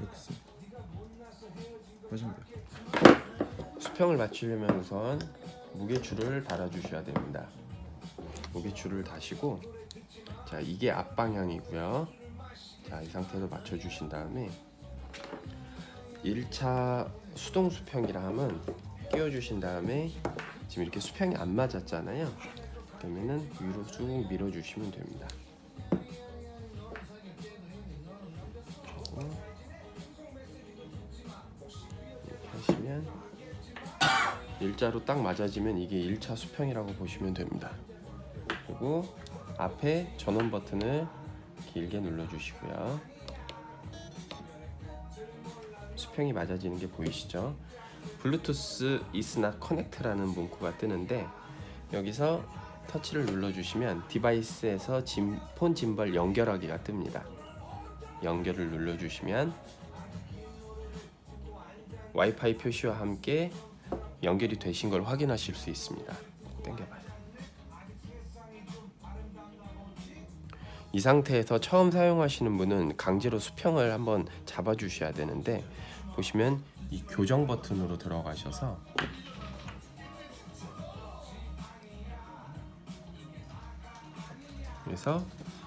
이렇게 써. 하시면 돼요. 수평을 맞추려면 우선 무게줄을 달아주셔야 됩니다. 무게줄을 다시고 자 이게 앞방향이고요. 자 이 상태로 맞춰주신 다음에 1차 수동 수평이라 하면 끼워주신 다음에 지금 이렇게 수평이 안 맞았잖아요. 그러면은 위로 쭉 밀어주시면 됩니다. 일자로 딱 맞아지면 이게 1차 수평이라고 보시면 됩니다. 그리고 앞에 전원 버튼을 길게 눌러주시고요. 수평이 맞아지는 게 보이시죠? 블루투스 not connect라는 문구가 뜨는데 여기서 터치를 눌러주시면 디바이스에서 짐, 폰 짐벌 연결하기가 뜹니다. 연결을 눌러주시면 와이파이 표시와 함께 연결이 되신 걸 확인하실 수 있습니다. 당겨봐요. 이 상태에서 처음 사용하시는 분은 강제로 수평을 한번 잡아 주셔야 되는데 보시면 이 교정 버튼으로 들어가셔서 그래서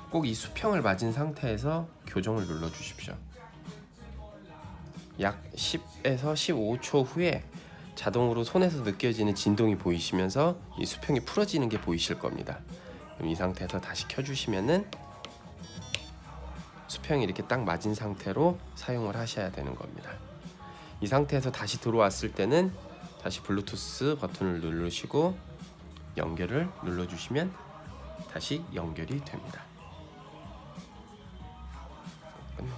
꼭 이 수평을 맞은 상태에서 교정을 눌러 주십시오. 약 10에서 15초 후에 자동으로 손에서 느껴지는 진동이 보이시면서 이 수평이 풀어지는 게 보이실 겁니다. 이 상태에서 다시 켜주시면은 수평이 이렇게 딱 맞은 상태로 사용을 하셔야 되는 겁니다. 이 상태에서 다시 들어왔을 때는 다시 블루투스 버튼을 누르시고 연결을 눌러주시면 다시 연결이 됩니다.